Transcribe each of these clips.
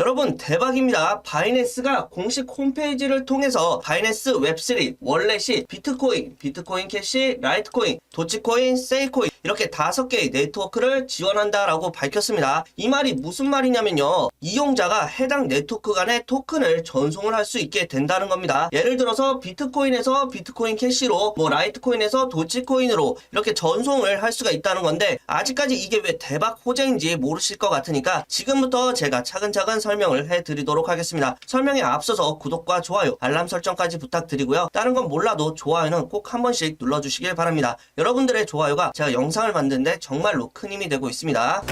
여러분 대박입니다. 바이낸스가 공식 홈페이지를 통해서 바이낸스 웹3 월렛이 비트코인, 비트코인 캐시, 라이트코인, 도치코인, 세이코인 이렇게 다섯 개의 네트워크를 지원한다라고 밝혔습니다. 이 말이 무슨 말이냐면요. 이용자가 해당 네트워크 간의 토큰을 전송을 할 수 있게 된다는 겁니다. 예를 들어서 비트코인에서 비트코인 캐시로 뭐 라이트코인에서 도치코인으로 이렇게 전송을 할 수가 있다는 건데 아직까지 이게 왜 대박 호재인지 모르실 것 같으니까 지금부터 제가 차근차근 설 명을 해드리도록 하겠습니다. 설명에 앞서서 구독과 좋아요, 알람 설정까지 부탁드리고요. 다른 건 몰라도 좋아요는 꼭 한 번씩 눌러주시길 바랍니다. 여러분들의 좋아요가 제가 영상을 만드는데 정말로 큰 힘이 되고 있습니다.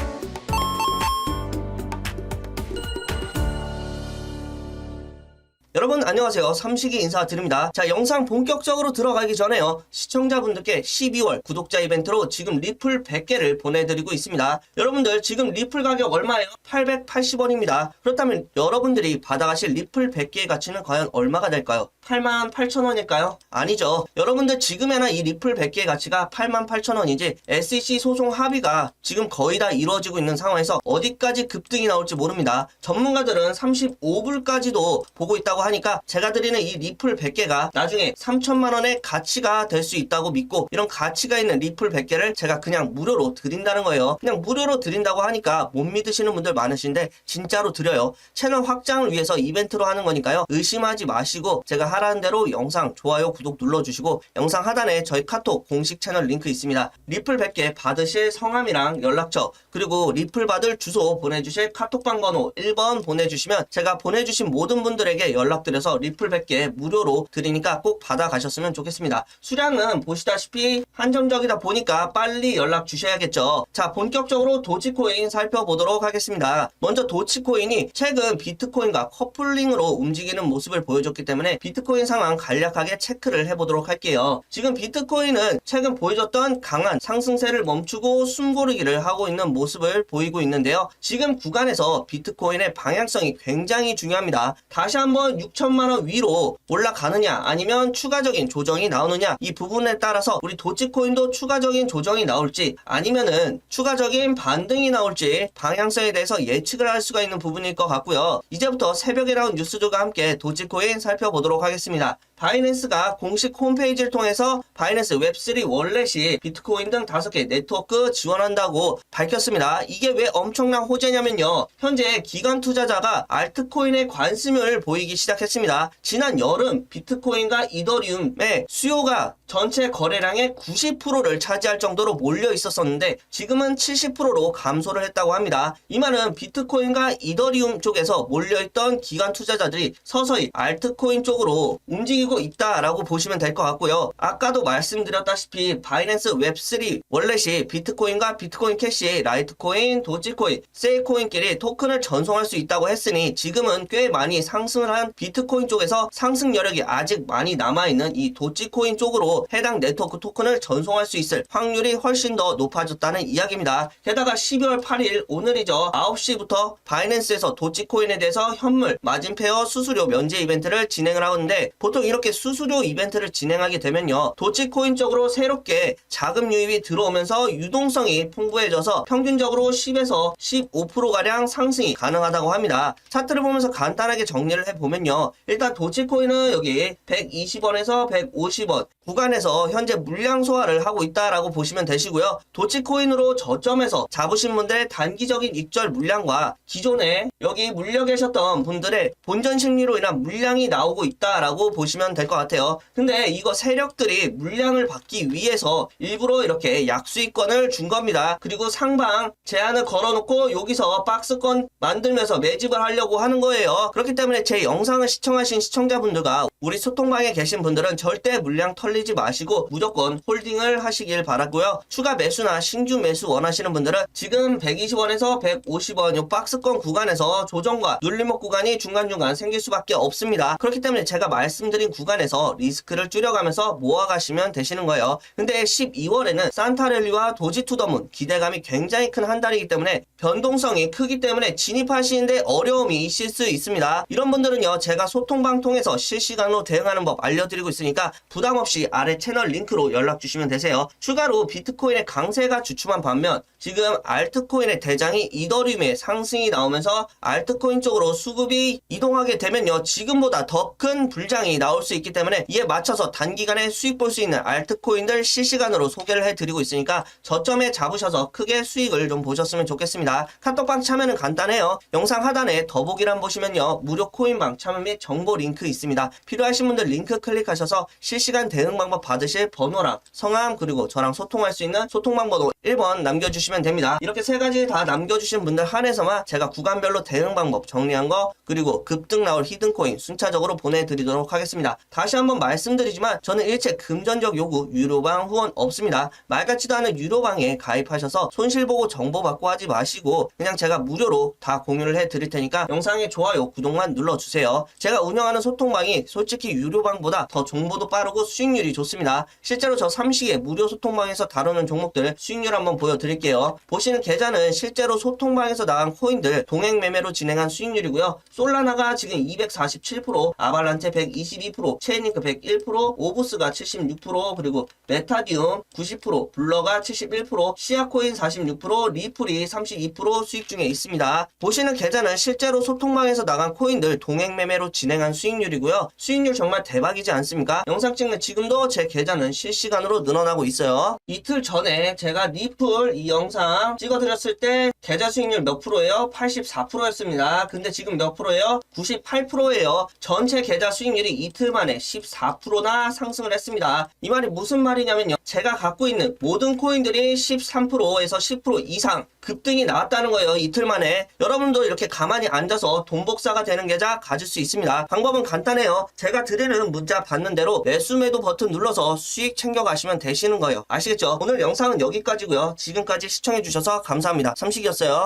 여러분 안녕하세요. 삼식이 인사드립니다. 자 영상 본격적으로 들어가기 전에요. 시청자분들께 12월 구독자 이벤트로 지금 리플 100개를 보내드리고 있습니다. 여러분들 지금 리플 가격 얼마예요? 880원입니다. 그렇다면 여러분들이 받아가실 리플 100개의 가치는 과연 얼마가 될까요? 88,000원일까요? 아니죠 여러분들 지금에나 이 리플 100개의 가치가 88,000원이지 SEC 소송 합의가 지금 거의 다 이루어지고 있는 상황에서 어디까지 급등이 나올지 모릅니다 전문가들은 35불까지도 보고 있다고 하니까 제가 드리는 이 리플 100개가 나중에 3천만 원의 가치가 될 수 있다고 믿고 이런 가치가 있는 리플 100개를 제가 그냥 무료로 드린다는 거예요. 그냥 무료로 드린다고 하니까 못 믿으시는 분들 많으신데 진짜로 드려요. 채널 확장을 위해서 이벤트로 하는 거니까요. 의심하지 마시고 제가 하라는 대로 영상 좋아요 구독 눌러주시고 영상 하단에 저희 카톡 공식 채널 링크 있습니다. 리플 100개 받으실 성함이랑 연락처 그리고 리플 받을 주소 보내주실 카톡방 번호 1번 보내주시면 제가 보내주신 모든 분들에게 연락드려서 리플 100개 무료로 드리니까 꼭 받아가셨으면 좋겠습니다. 수량은 보시다시피 한정적이다 보니까 빨리 연락 주셔야겠죠. 자, 본격적으로 도치코인 살펴보도록 하겠습니다. 먼저 도치코인이 최근 비트코인과 커플링으로 움직이는 모습을 보여줬기 때문에 비트코인 상황 간략하게 체크를 해보도록 할게요. 지금 비트코인은 최근 보여줬던 강한 상승세를 멈추고 숨고르기를 하고 있는 모습을 보이고 있는데요. 지금 구간에서 비트코인의 방향성이 굉장히 중요합니다. 다시 한번 6천만 원 위로 올라가느냐 아니면 추가적인 조정이 나오느냐 이 부분에 따라서 우리 도치코인도 추가적인 조정이 나올지 아니면은 추가적인 반등이 나올지 방향성에 대해서 예측을 할 수가 있는 부분일 것 같고요. 이제부터 새벽에 나온 뉴스들과 함께 도치코인 살펴보도록 하겠습니다. 하겠습니다. 바이낸스가 공식 홈페이지를 통해서 바이낸스 웹3 월렛이 비트코인 등 5개 네트워크 지원한다고 밝혔습니다. 이게 왜 엄청난 호재냐면요. 현재 기관 투자자가 알트코인에 관심을 보이기 시작했습니다. 지난 여름 비트코인과 이더리움의 수요가 전체 거래량의 90%를 차지할 정도로 몰려 있었었는데 지금은 70%로 감소를 했다고 합니다. 이 말은 비트코인과 이더리움 쪽에서 몰려있던 기관 투자자들이 서서히 알트코인 쪽으로 움직이 고 있다라고 보시면 될 것 같고요. 아까도 말씀드렸다시피 바이낸스 웹3 월렛이 비트코인과 비트코인 캐시, 라이트코인, 도지코인, 세이코인끼리 토큰을 전송할 수 있다고 했으니 지금은 꽤 많이 상승을 한 비트코인 쪽에서 상승 여력이 아직 많이 남아있는 이 도지코인 쪽으로 해당 네트워크 토큰을 전송할 수 있을 확률이 훨씬 더 높아졌다는 이야기입니다. 게다가 12월 8일 오늘이죠. 9시부터 바이낸스에서 도지코인에 대해서 현물, 마진페어 수수료 면제 이벤트를 진행을 하는데 보통 이 렇게 수수료 이벤트를 진행하게 되면요. 도지코인 쪽으로 새롭게 자금 유입이 들어오면서 유동성이 풍부해져서 평균적으로 10에서 15%가량 상승이 가능하다고 합니다. 차트를 보면서 간단하게 정리를 해보면요. 일단 도지코인은 여기 120원에서 150원 구간에서 현재 물량 소화를 하고 있다라고 보시면 되시고요. 도치코인으로 저점에서 잡으신 분들의 단기적인 익절 물량과 기존에 여기 물려 계셨던 분들의 본전 심리로 인한 물량이 나오고 있다라고 보시면 될 것 같아요. 근데 이거 세력들이 물량을 받기 위해서 일부러 이렇게 약수익권을 준 겁니다. 그리고 상방 제한을 걸어놓고 여기서 박스권 만들면서 매집을 하려고 하는 거예요. 그렇기 때문에 제 영상을 시청하신 시청자분들과 우리 소통방에 계신 분들은 절대 물량 털리지 마시고 무조건 홀딩을 하시길 바라고요. 추가 매수나 신규 매수 원하시는 분들은 지금 120원에서 150원 요 박스권 구간에서 조정과 눌림목 구간이 중간중간 생길 수밖에 없습니다. 그렇기 때문에 제가 말씀드린 구간에서 리스크를 줄여가면서 모아가시면 되시는 거예요. 근데 12월에는 산타랠리와 도지투더문 기대감이 굉장히 큰 한 달이기 때문에 변동성이 크기 때문에 진입하시는데 어려움이 있을 수 있습니다. 이런 분들은요 제가 소통방 통해서 실시간으로 대응하는 법 알려드리고 있으니까 부담없이 아래 채널 링크로 연락 주시면 되세요. 추가로 비트코인의 강세가 주춤한 반면 지금 알트코인의 대장이 이더리움의 상승이 나오면서 알트코인 쪽으로 수급이 이동하게 되면요. 지금보다 더 큰 불장이 나올 수 있기 때문에 이에 맞춰서 단기간에 수익 볼 수 있는 알트코인들 실시간으로 소개를 해드리고 있으니까 저점에 잡으셔서 크게 수익을 좀 보셨으면 좋겠습니다. 카톡방 참여는 간단해요. 영상 하단에 더보기란 보시면요. 무료 코인방 참여 및 정보 링크 있습니다. 필요하신 분들 링크 클릭하셔서 실시간 대응 방법 받으실 번호랑 성함 그리고 저랑 소통할 수 있는 소통방 번호 1번 남겨주시면 됩니다. 이렇게 세 가지 다 남겨주신 분들 한해서만 제가 구간별로 대응 방법 정리한 거 그리고 급등 나올 히든코인 순차적으로 보내드리도록 하겠습니다. 다시 한번 말씀드리지만 저는 일체 금전적 요구 유료방 후원 없습니다. 말 같지도 않은 유료방에 가입하셔서 손실보고 정보받고 하지 마시고 그냥 제가 무료로 다 공유를 해드릴 테니까 영상에 좋아요 구독만 눌러주세요. 제가 운영하는 소통방이 솔직히 유료방보다 더 정보도 빠르고 수익률이 좋습니다. 실제로 저 삼식의 무료 소통방에서 다루는 종목들 수익률 한번 보여드릴게요. 보시는 계좌는 실제로 소통방에서 나간 코인들 동행 매매로 진행한 수익률이고요. 솔라나가 지금 247%, 아발란체 122%, 체인링크 101%, 오브스가 76%, 그리고 메타디움 90%, 블러가 71%, 시아코인 46%, 리플이 32% 수익 중에 있습니다. 보시는 계좌는 실제로 소통방에서 나간 코인들 동행 매매로 진행한 수익률이고요. 수익률 정말 대박이지 않습니까? 영상 찍는 지금도 제 계좌는 실시간으로 늘어나고 있어요. 이틀 전에 제가 리플 이 영상 찍어드렸을 때 계좌 수익률 몇 프로예요? 84%였습니다. 근데 지금 몇 프로예요? 98%예요. 전체 계좌 수익률이 이틀 만에 14%나 상승을 했습니다. 이 말이 무슨 말이냐면요. 제가 갖고 있는 모든 코인들이 13%에서 10% 이상 급등이 나왔다는 거예요. 이틀 만에. 여러분도 이렇게 가만히 앉아서 돈 복사가 되는 계좌 가질 수 있습니다. 방법은 간단해요. 제가 드리는 문자 받는 대로 매수 매도 버튼 눌러서 수익 챙겨가시면 되시는 거예요. 아시겠죠? 오늘 영상은 여기까지고요. 지금까지 시청해주셔서 감사합니다. 삼식이었어요.